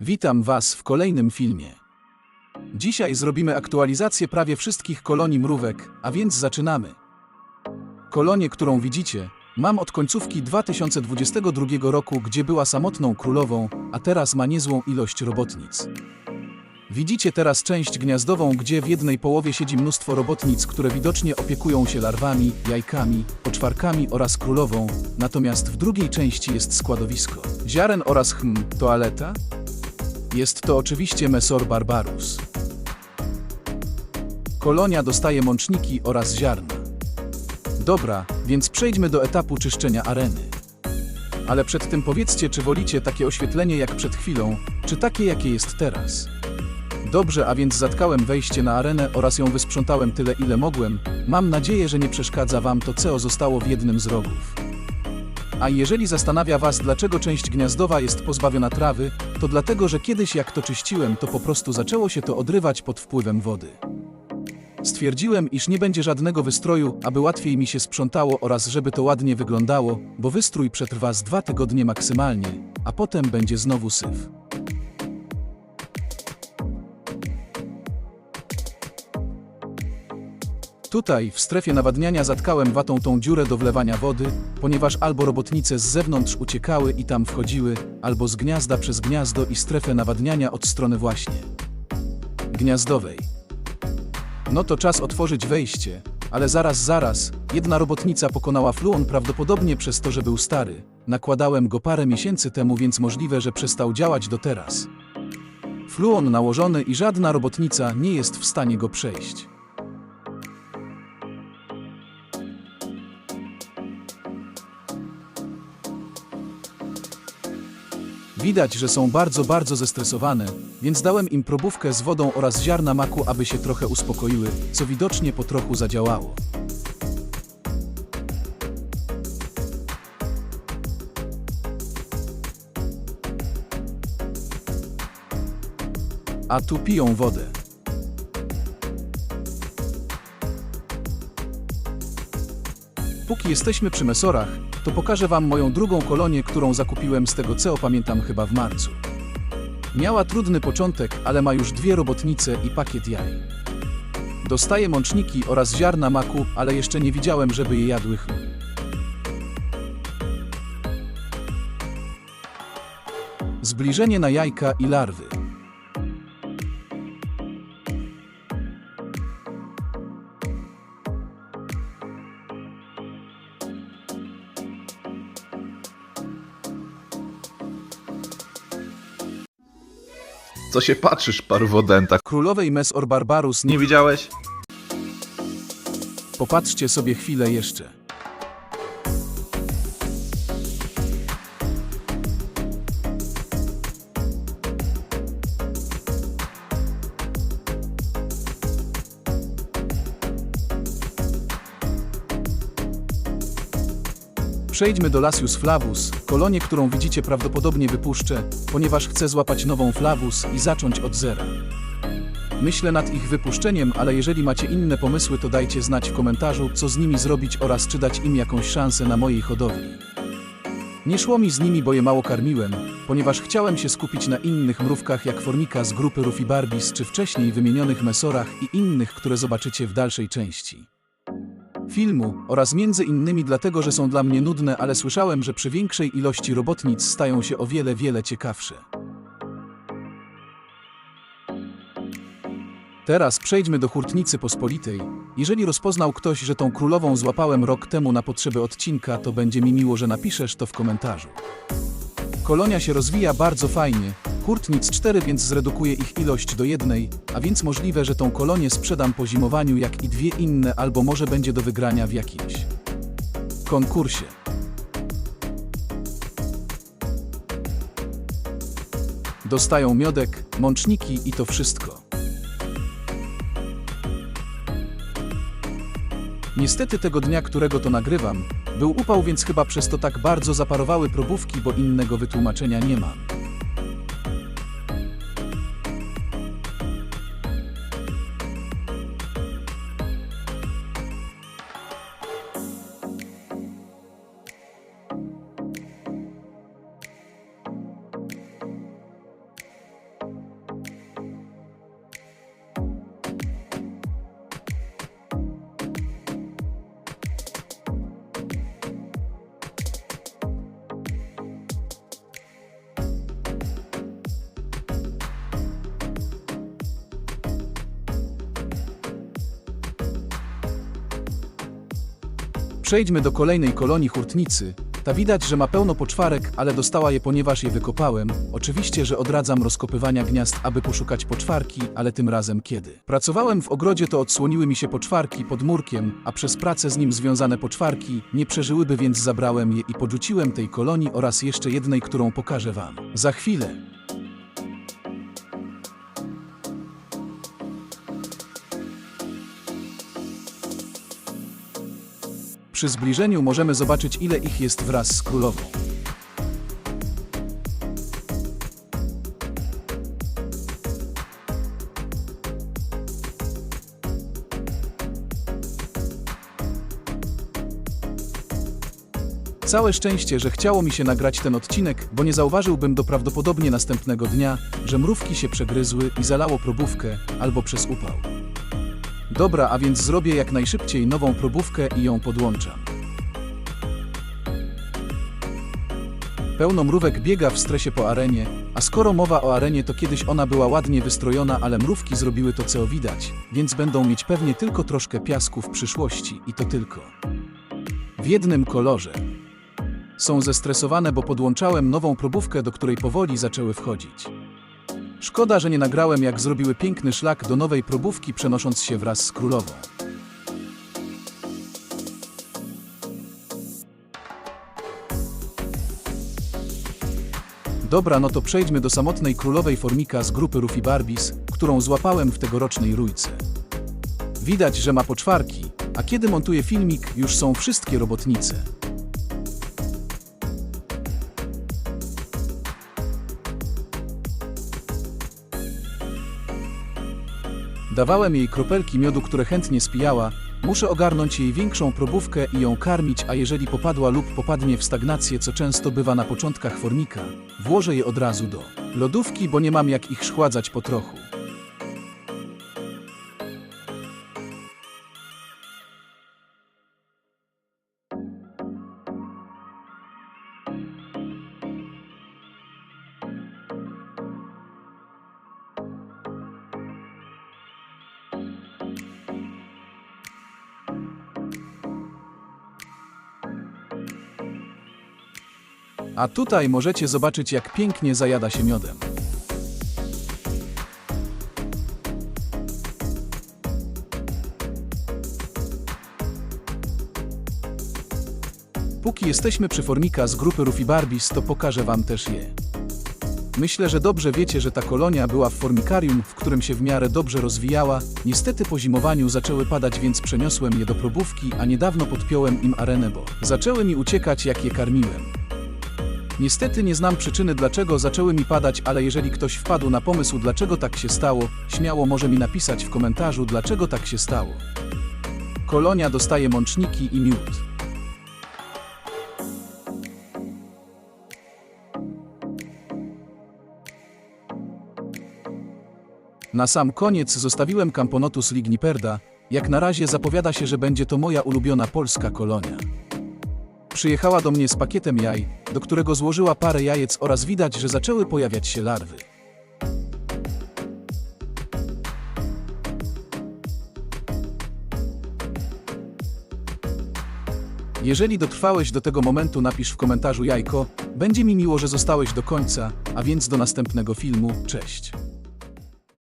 Witam Was w kolejnym filmie. Dzisiaj zrobimy aktualizację prawie wszystkich kolonii mrówek, a więc zaczynamy. Kolonię, którą widzicie, mam od końcówki 2022 roku, gdzie była samotną królową, a teraz ma niezłą ilość robotnic. Widzicie teraz część gniazdową, gdzie w jednej połowie siedzi mnóstwo robotnic, które widocznie opiekują się larwami, jajkami, poczwarkami oraz królową, natomiast w drugiej części jest składowisko. Ziaren oraz hm, toaleta? Jest to oczywiście Mesor Barbarus. Kolonia dostaje mączniki oraz ziarna. Dobra, więc przejdźmy do etapu czyszczenia areny. Ale przed tym powiedzcie, czy wolicie takie oświetlenie jak przed chwilą, czy takie jakie jest teraz. Dobrze, a więc zatkałem wejście na arenę oraz ją wysprzątałem tyle ile mogłem. Mam nadzieję, że nie przeszkadza wam to CEO zostało w jednym z rogów. A jeżeli zastanawia Was, dlaczego część gniazdowa jest pozbawiona trawy, to dlatego, że kiedyś jak to czyściłem, to po prostu zaczęło się to odrywać pod wpływem wody. Stwierdziłem, iż nie będzie żadnego wystroju, aby łatwiej mi się sprzątało oraz żeby to ładnie wyglądało, bo wystrój przetrwa z dwa tygodnie maksymalnie, a potem będzie znowu syf. Tutaj, w strefie nawadniania, zatkałem watą tą dziurę do wlewania wody, ponieważ albo robotnice z zewnątrz uciekały i tam wchodziły, albo z gniazda przez gniazdo i strefę nawadniania od strony właśnie gniazdowej. No to czas otworzyć wejście, ale zaraz, zaraz, jedna robotnica pokonała fluon prawdopodobnie przez to, że był stary. Nakładałem go parę miesięcy temu, więc możliwe, że przestał działać do teraz. Fluon nałożony i żadna robotnica nie jest w stanie go przejść. Widać, że są bardzo, bardzo zestresowane, więc dałem im probówkę z wodą oraz ziarna maku, aby się trochę uspokoiły, co widocznie po trochu zadziałało. A tu piją wodę. Póki jesteśmy przy mesorach, to pokażę Wam moją drugą kolonię, którą zakupiłem z tego co pamiętam chyba w marcu. Miała trudny początek, ale ma już dwie robotnice i pakiet jaj. Dostaje mączniki oraz ziarna maku, ale jeszcze nie widziałem, żeby je jadły. hm. Zbliżenie na jajka i larwy. Co się patrzysz, parwodenta? Królowej Mesor Barbarus nie Nie widziałeś? Popatrzcie sobie chwilę jeszcze. Przejdźmy do Lasius flavus, kolonię, którą widzicie prawdopodobnie wypuszczę, ponieważ chcę złapać nową flavus i zacząć od zera. Myślę nad ich wypuszczeniem, ale jeżeli macie inne pomysły, to dajcie znać w komentarzu, co z nimi zrobić oraz czy dać im jakąś szansę na mojej hodowli. Nie szło mi z nimi, bo je mało karmiłem, ponieważ chciałem się skupić na innych mrówkach jak formika z grupy Rufibarbis czy wcześniej wymienionych mesorach i innych, które zobaczycie w dalszej części filmu oraz między innymi dlatego, że są dla mnie nudne, ale słyszałem, że przy większej ilości robotnic stają się o wiele, wiele ciekawsze. Teraz przejdźmy do hurtnicy pospolitej. Jeżeli rozpoznał ktoś, że tą królową złapałem rok temu na potrzeby odcinka, to będzie mi miło, że napiszesz to w komentarzu. Kolonia się rozwija bardzo fajnie. Hurtnic 4, więc zredukuję ich ilość do jednej, a więc możliwe, że tą kolonię sprzedam po zimowaniu, jak i dwie inne, albo może będzie do wygrania w jakimś konkursie. Dostają miodek, mączniki i to wszystko. Niestety tego dnia, którego to nagrywam, był upał, więc chyba przez to tak bardzo zaparowały probówki, bo innego wytłumaczenia nie mam. Przejdźmy do kolejnej kolonii hurtnicy. Ta widać, że ma pełno poczwarek, ale dostała je ponieważ je wykopałem. Oczywiście, że odradzam rozkopywania gniazd, aby poszukać poczwarki, ale tym razem kiedy. Pracowałem w ogrodzie, to odsłoniły mi się poczwarki pod murkiem, a przez pracę z nim związane poczwarki nie przeżyłyby, więc zabrałem je i podrzuciłem tej kolonii oraz jeszcze jednej, którą pokażę wam. Za chwilę. Przy zbliżeniu możemy zobaczyć ile ich jest wraz z królową. Całe szczęście, że chciało mi się nagrać ten odcinek, bo nie zauważyłbym do prawdopodobnie następnego dnia, że mrówki się przegryzły i zalało probówkę albo przez upał. Dobra, a więc zrobię jak najszybciej nową probówkę i ją podłączam. Pełno mrówek biega w stresie po arenie, a skoro mowa o arenie, to kiedyś ona była ładnie wystrojona, ale mrówki zrobiły to, co widać, więc będą mieć pewnie tylko troszkę piasku w przyszłości i to tylko. W jednym kolorze. Są zestresowane, bo podłączałem nową probówkę, do której powoli zaczęły wchodzić. Szkoda, że nie nagrałem, jak zrobiły piękny szlak do nowej probówki, przenosząc się wraz z królową. Dobra, no to przejdźmy do samotnej królowej formika z grupy Rufi Barbis, którą złapałem w tegorocznej rójce. Widać, że ma poczwarki, a kiedy montuję filmik, już są wszystkie robotnice. Dawałem jej kropelki miodu, które chętnie spijała. Muszę ogarnąć jej większą probówkę i ją karmić, a jeżeli popadła lub popadnie w stagnację, co często bywa na początkach formika, włożę je od razu do lodówki, bo nie mam jak ich szchładzać po trochu. A tutaj możecie zobaczyć, jak pięknie zajada się miodem. Póki jesteśmy przy formika z grupy Rufi Barbis, to pokażę wam też je. Myślę, że dobrze wiecie, że ta kolonia była w formikarium, w którym się w miarę dobrze rozwijała. Niestety po zimowaniu zaczęły padać, więc przeniosłem je do probówki, a niedawno podpiąłem im arenę, bo zaczęły mi uciekać, jak je karmiłem. Niestety nie znam przyczyny, dlaczego zaczęły mi padać, ale jeżeli ktoś wpadł na pomysł, dlaczego tak się stało, śmiało może mi napisać w komentarzu, dlaczego tak się stało. Kolonia dostaje mączniki i miód. Na sam koniec zostawiłem Camponotus ligniperda. Jak na razie zapowiada się, że będzie to moja ulubiona polska kolonia. Przyjechała do mnie z pakietem jaj, do którego złożyła parę jajec oraz widać, że zaczęły pojawiać się larwy. Jeżeli dotrwałeś do tego momentu, napisz w komentarzu jajko. Będzie mi miło, że zostałeś do końca, a więc do następnego filmu. Cześć.